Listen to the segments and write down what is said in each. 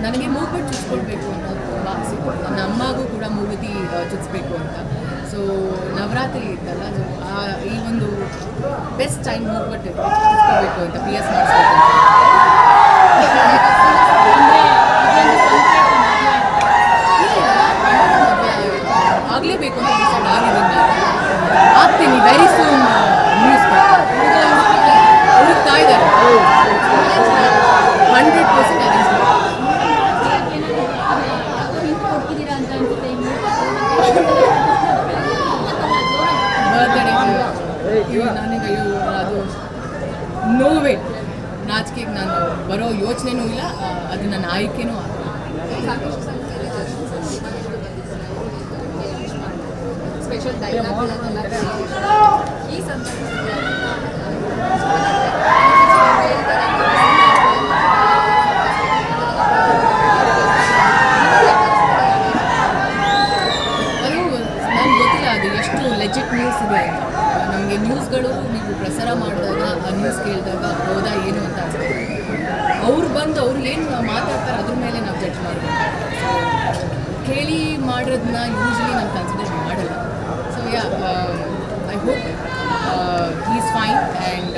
ನನಗೆ ಮೂವ್ಮೆಂಟ್ ಚುಚ್ಕೊಳ್ಬೇಕು ಅನ್ನೋದು ತುಂಬ ಆಸೆ. ನನ್ನ ಅಮ್ಮಗೂ ಕೂಡ ಮೂಗುತಿ ಚುಚ್ಚಬೇಕು ಚುಚ್ಬೇಕು ಅಂತ ಸೊ ನವರಾತ್ರಿ ಇತ್ತಲ್ಲ ಆ, ಈ ಒಂದು ಬೆಸ್ಟ್ ಟೈಮ್ ಮೂವ್ಮೆಂಟ್ ಚುಚ್ಕೋಬೇಕು ಅಂತ ಪಿ ಎಸ್ ಮಾಡಿಸ್ಬೇಕು ನಾಚಿಕೆಗೆ ನಾನು ಬರೋ ಯೋಚನೆನೂ ಇಲ್ಲ ಅದು ನನ್ನ ಆಯ್ಕೆನೂ ಆಗಲ್ಲ ಸ್ಪೆಷಲ್ ಈ ಸಂದರ್ಭದಲ್ಲಿ ಅದು ನನಗೆ ಗೊತ್ತಿಲ್ಲ ಅದು ಎಷ್ಟು ಲೆಜಿಟ್ ನ್ಯೂಸ್ ಇದೆ ಅಂತ ನಮಗೆ ನ್ಯೂಸ್ಗಳು ನೀವು ಪ್ರಸಾರ ಮಾಡಿದಾಗ ಆ ನ್ಯೂಸ್ ಕೇಳಿದಾಗ ಹೌದಾ ಏನು ಅಂತ ಅನ್ಸುತ್ತೆ ಅವ್ರು ಬಂದು ಅವ್ರು ಏನು ಮಾತಾಡ್ತಾರೆ, ಅದ್ರ ಮೇಲೆ ನಾವು ಜಡ್ಜ್ ಮಾಡಬೇಕು. ಕೇಳಿ ಮಾಡೋದನ್ನ ಯೂಶ್ವಲಿ ನಾನು ಕನ್ಸಿಡರ್ ಮಾಡಲ್ಲ. So yeah I hope is fine and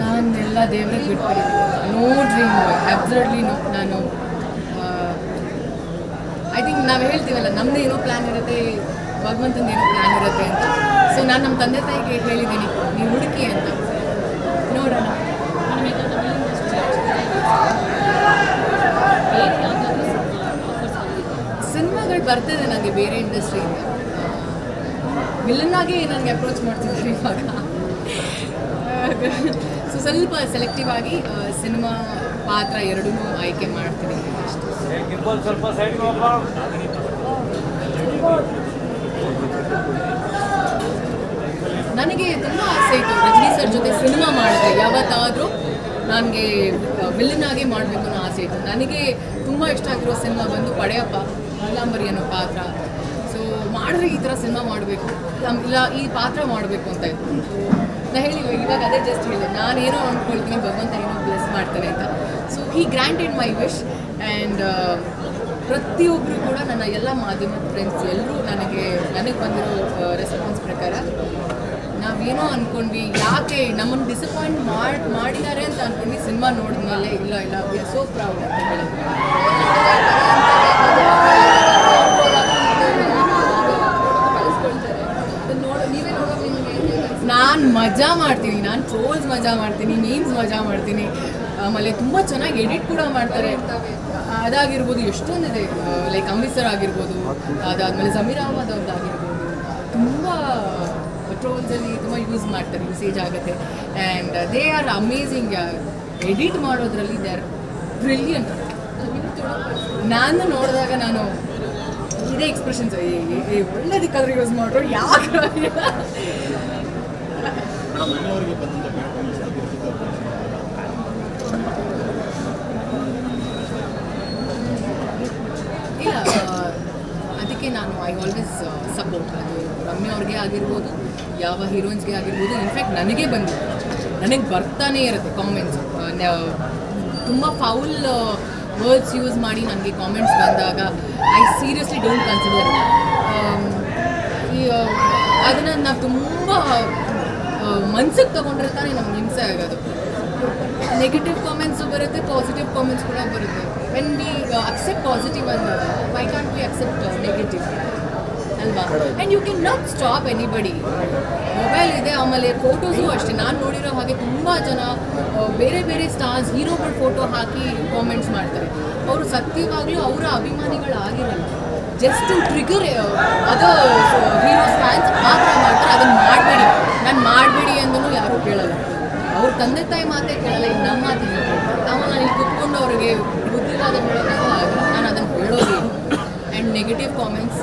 ನಾನೆಲ್ಲ ದೇವ್ರಿಗೆ ಬಿಟ್ಬಿಟ್ಟಿದ್ದೀನಿ. ನೋ ಡ್ರೀಮ್ ಅಬ್ಸರ್ಡ್ಲಿ ನೋ ನಾನು ಐ ಥಿಂಕ್ ನಾವು ಹೇಳ್ತೀವಲ್ಲ, ನಮ್ದು ಏನೋ ಪ್ಲ್ಯಾನ್ ಇರುತ್ತೆ ಭಗವಂತನ ಏನೋ ಪ್ಲ್ಯಾನ್ ಇರುತ್ತೆ ಅಂತ. ಸೊ ನಾನು ನಮ್ಮ ತಂದೆ ತಾಯಿಗೆ ಹೇಳಿದ್ದೀನಿ, ನೀವು ಹುಡುಕಿ ಅಂತ. ನೋಡೋಣ. ಸಿನಿಮಾಗಳು ಬರ್ತದೆ ನನಗೆ ಬೇರೆ ಇಂಡಸ್ಟ್ರಿಯಿಂದ. ವಿಲನ್ನಾಗೆ ನನಗೆ ಅಪ್ರೋಚ್ ಮಾಡ್ತಿದ್ದಾರೆ ಇವಾಗ. ಸೊ ಸ್ವಲ್ಪ ಸೆಲೆಕ್ಟಿವ್ ಆಗಿ ಸಿನಿಮಾ ಪಾತ್ರ ಎರಡೂ ಆಯ್ಕೆ ಮಾಡ್ತೀನಿ. ಅಷ್ಟೇ ನನಗೆ ತುಂಬ ಆಸೆ ಇತ್ತು. ರಜನಿ ಸರ್ ಜೊತೆ ಸಿನಿಮಾ ಮಾಡಿದ್ರೆ ಯಾವತ್ತಾದರೂ ನನಗೆ ವಿಲನ್ ಮಾಡಬೇಕು ಅನ್ನೋ ಆಸೆ ಇತ್ತು. ನನಗೆ ತುಂಬ ಇಷ್ಟ ಆಗಿರೋ ಸಿನಿಮಾ ಬಂದು ಪಡೆಯಪ್ಪ, ನೀಲಾಂಬರಿ ಅನ್ನೋ ಪಾತ್ರ. ಸೊ ಮಾಡಿದ್ರೆ ಈ ಥರ ಸಿನಿಮಾ ಮಾಡಬೇಕು ಇಲ್ಲ, ಈ ಪಾತ್ರ ಮಾಡಬೇಕು ಅಂತ ಇತ್ತು. ನಾನು ಹೇಳಿ ಇವಾಗ ಅದೇ ಜಸ್ಟ್ ಹೇಳಿದೆ ನಾನೇನೋ ಅಂದ್ಕೊಳ್ತೀನಿ ಭಗವಂತ ಏನೋ ಬ್ಲೆಸ್ ಮಾಡ್ತಾನೆ ಅಂತ. ಸೊ ಈ ಗ್ರ್ಯಾಂಟೆಡ್ ಮೈ ವಿಶ್ ಆ್ಯಂಡ್ ಪ್ರತಿಯೊಬ್ಬರು ಕೂಡ ನನ್ನ ಎಲ್ಲ ಮಾಧ್ಯಮದ ಫ್ರೆಂಡ್ಸ್ ಎಲ್ಲರೂ ನನಗೆ ನನಗೆ ಬಂದಿರೋ ರೆಸ್ಪಾನ್ಸ್ ಪ್ರಕಾರ ನಾವೇನೋ ಅನ್ಕೊಂಡ್ವಿ, ಯಾಕೆ ನಮ್ಮನ್ನು ಡಿಸಪಾಯಿಂಟ್ ಮಾಡಿ, ಮಾಡಿದ್ದಾರೆ ಅಂತ ಅನ್ಕೊಂಡ್ವಿ, ಸಿನಿಮಾ ನೋಡಿದ್ಮೇಲೆ ಇಲ್ಲ ಇಲ್ಲ ವಿ ಆರ್ ಸೋ ಪ್ರೌಡ್ ಅಂತ ನಾನು ಮಜಾ ಮಾಡ್ತೀನಿ, ನಾನು ಟ್ರೋಲ್ಸ್ ಮಜಾ ಮಾಡ್ತೀನಿ ಮೀಮ್ಸ್ ಮಜಾ ಮಾಡ್ತೀನಿ. ಆಮೇಲೆ ತುಂಬ ಚೆನ್ನಾಗಿ ಎಡಿಟ್ ಕೂಡ ಮಾಡ್ತಾರೆ. ಅದಾಗಿರ್ಬೋದು, ಎಷ್ಟೊಂದಿದೆ ಲೈಕ್ ಅಮೃತ್ಸರ್ ಆಗಿರ್ಬೋದು, ಅದಾದಮೇಲೆ ಜಮೀರ್ ಅಹಮದ್ ಅವ್ರದ್ದು ಆಗಿರ್ಬೋದು ತುಂಬ ಟ್ರೋಲ್ಸಲ್ಲಿ ತುಂಬ ಯೂಸ್ ಮಾಡ್ತಾರೆ ಯೂಸೇಜ್ ಆಗುತ್ತೆ and they are amazing edit ಮಾಡೋದ್ರಲ್ಲಿ ದೇ ಆರ್ ಬ್ರಿಲಿಯಂಟ್ ನಾನು ನೋಡಿದಾಗ ನಾನು ಇದೇ ಎಕ್ಸ್ಪ್ರೆಷನ್ಸ್ ಒಳ್ಳೇದಕ್ಕಾದ್ರೂ ಯೂಸ್ ಮಾಡ್ರು ಯಾಕೆ ಇಲ್ಲ ಆ, ಅದಕ್ಕೆ ನಾನು ಐ ಆಲ್ವೇಸ್ ಸಪೋರ್ಟ್ ಅದು ರಮ್ಯ ಅವ್ರಿಗೆ ಆಗಿರ್ಬೋದು ಯಾವ ಹೀರೋಯಿನ್ಸ್ಗೆ ಆಗಿರ್ಬೋದು ಇನ್ಫ್ಯಾಕ್ಟ್ ನನಗೆ ಬಂದಿದೆ. ನನಗೆ ಬರ್ತಾನೆ ಇರುತ್ತೆ ಕಾಮೆಂಟ್ಸ್ ತುಂಬ ಫೌಲ್ ವರ್ಡ್ಸ್ ಯೂಸ್ ಮಾಡಿ ನನಗೆ ಕಾಮೆಂಟ್ಸ್ ಬಂದಾಗ ಐ ಸೀರಿಯಸ್ಲಿ ಡೋಂಟ್ ಕನ್ಸಿಡರ್ ಅದನ್ನು ನಾವು ತುಂಬ ಮನ್ಸಿಗೆ ತೊಗೊಂಡ್ರೆ ತಾನೇ ನಮ್ಗೆ ಹಿಂಸೆ ಆಗೋದು. ನೆಗೆಟಿವ್ ಕಾಮೆಂಟ್ಸು ಬರುತ್ತೆ ಪಾಸಿಟಿವ್ ಕಾಮೆಂಟ್ಸ್ ಕೂಡ ಬರುತ್ತೆ. ವೆನ್ ವಿ ಅಕ್ಸೆಪ್ಟ್ ಪಾಸಿಟಿವ್ ಅಂದಾಗ why can't we accept negative ಅಲ್ವಾ? And you can not stop anybody mobile ಇದೆ, ಆಮೇಲೆ ಫೋಟೋಸು ಅಷ್ಟೇ. ನಾನು ನೋಡಿರೋ ಹಾಗೆ ತುಂಬ ಜನ ಬೇರೆ ಬೇರೆ ಸ್ಟಾರ್ಸ್ ಹೀರೋಗಳ ಫೋಟೋ ಹಾಕಿ ಕಾಮೆಂಟ್ಸ್ ಮಾಡ್ತಾರೆ. ಅವರು ಸತ್ಯವಾಗಲೂ ಅವರ ಅಭಿಮಾನಿಗಳಾಗಿರಲ್ಲ. ಜಸ್ಟ್ ಟು ಟ್ರಿಗರ್ ಅದು ಹೀರೋಸ್ ಫ್ಯಾನ್ಸ್ ಮಾತ್ರ ಮಾಡ್ತಾರೆ. ಅದನ್ನು ಮಾಡಬೇಡಿ. ನಾನು ಮಾಡಬೇಡಿ ಅಂದೂ ಯಾರೂ ಕೇಳಲ್ಲ. ಅವ್ರ ತಂದೆ ತಾಯಿ ಮಾತೇ ಕೇಳಲ್ಲ ಈಗ ನಮ್ಮ ಮಾತು ಆಮೇಲೆ ನಾನು ಇಲ್ಲಿ ಕುತ್ಕೊಂಡು ಅವರಿಗೆ ಬುದ್ಧಿವಾದ ನಾನು ಅದನ್ನು ಹೇಳೋದಿಲ್ಲ ಆ್ಯಂಡ್ ನೆಗೆಟಿವ್ ಕಾಮೆಂಟ್ಸ್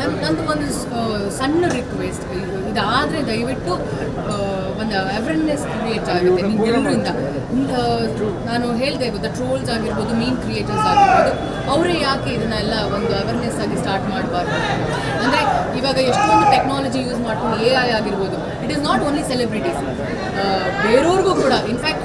ನನ್ನ ನಂದು ಒಂದು ಸಣ್ಣ ರಿಕ್ವೆಸ್ಟ್ ಇದಾದರೆ ದಯವಿಟ್ಟು ಒಂದು ಅವೇರ್ನೆಸ್ ಕ್ರಿಯೇಟ್ ಆಗುತ್ತೆ ನಿಮ್ಮೆಲ್ಲರಿಂದ ನಾನು ಹೇಳಿದೆ ಗೊತ್ತಾ ಟ್ರೋಲ್ಸ್ ಆಗಿರ್ಬೋದು ಮೀನ್ ಕ್ರಿಯೇಟರ್ಸ್ ಆಗಿರ್ಬೋದು ಅವರೇ ಯಾಕೆ ಇದನ್ನೆಲ್ಲ ಒಂದು ಅವೇರ್ನೆಸ್ ಆಗಿ ಸ್ಟಾರ್ಟ್ ಮಾಡಬಾರ್ದು? ಅಂದರೆ ಇವಾಗ ಎಷ್ಟೊಂದು ಟೆಕ್ನಾಲಜಿ ಯೂಸ್ ಮಾಡ್ಕೊಂಡು ಎ ಐ ಆಗಿರ್ಬೋದು it is not only celebrities ಬೇರೆಯವ್ರಿಗೂ ಕೂಡ in fact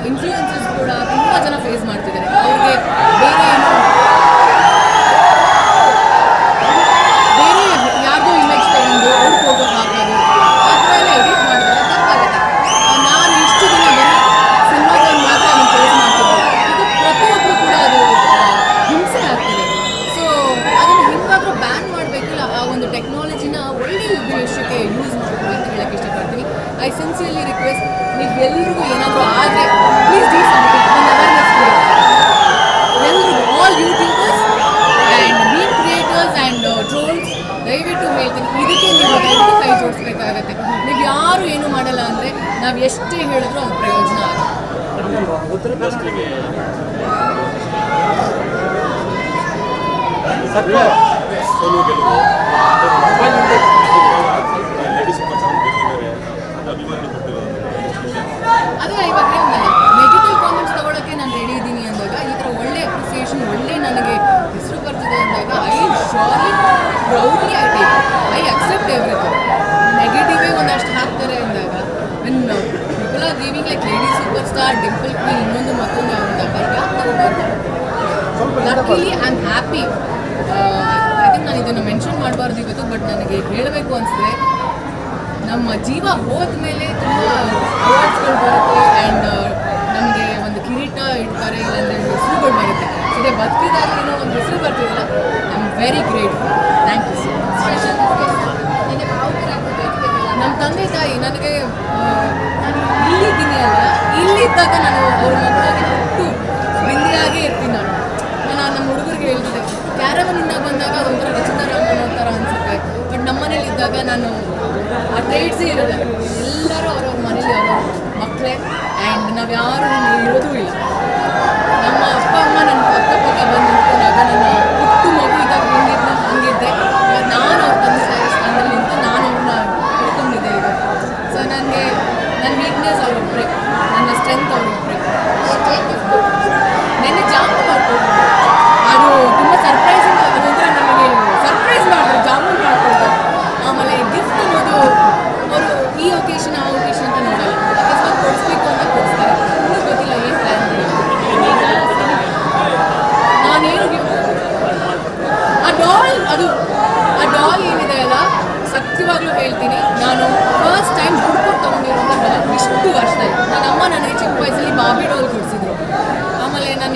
Sakla. Solo geliyor. Ben de luckily I am happy I think ನಾನು ಇದನ್ನು ಮೆನ್ಷನ್ ಮಾಡಬಾರ್ದು ಇವತ್ತು ಬಟ್ ನನಗೆ ಹೇಳಬೇಕು ಅನಿಸಿದೆ ನಮ್ಮ ಜೀವ ಹೋದ ಮೇಲೆ ತುಂಬ ಅವಾರ್ಡ್ಸ್ಗಳು ಬರುತ್ತೆ ಆ್ಯಂಡ್ uh, ನಮಗೆ ಒಂದು ಕಿರೀಟ ಇಡ್ತಾರೆ, ಇಲ್ಲಾಂದರೆ ಹೆಸರುಗಳು ಬರುತ್ತೆ. ಇದೆ ಬದುಕಿದಾಗ ಏನೋ ಒಂದು ಹೆಸರು ಬರ್ತಿದ್ದಲ್ಲ I am very grateful thank you so ನಮ್ಮ ತಂದೆ ತಾಯಿ ನನಗೆ ನಾನು ಇಲ್ಲಿದ್ದೀನಿ ಅಲ್ಲ ಇಲ್ಲಿದ್ದಾಗ ನಾನು ಅವ್ರ ಮಗಳಾಗಿ யாரும்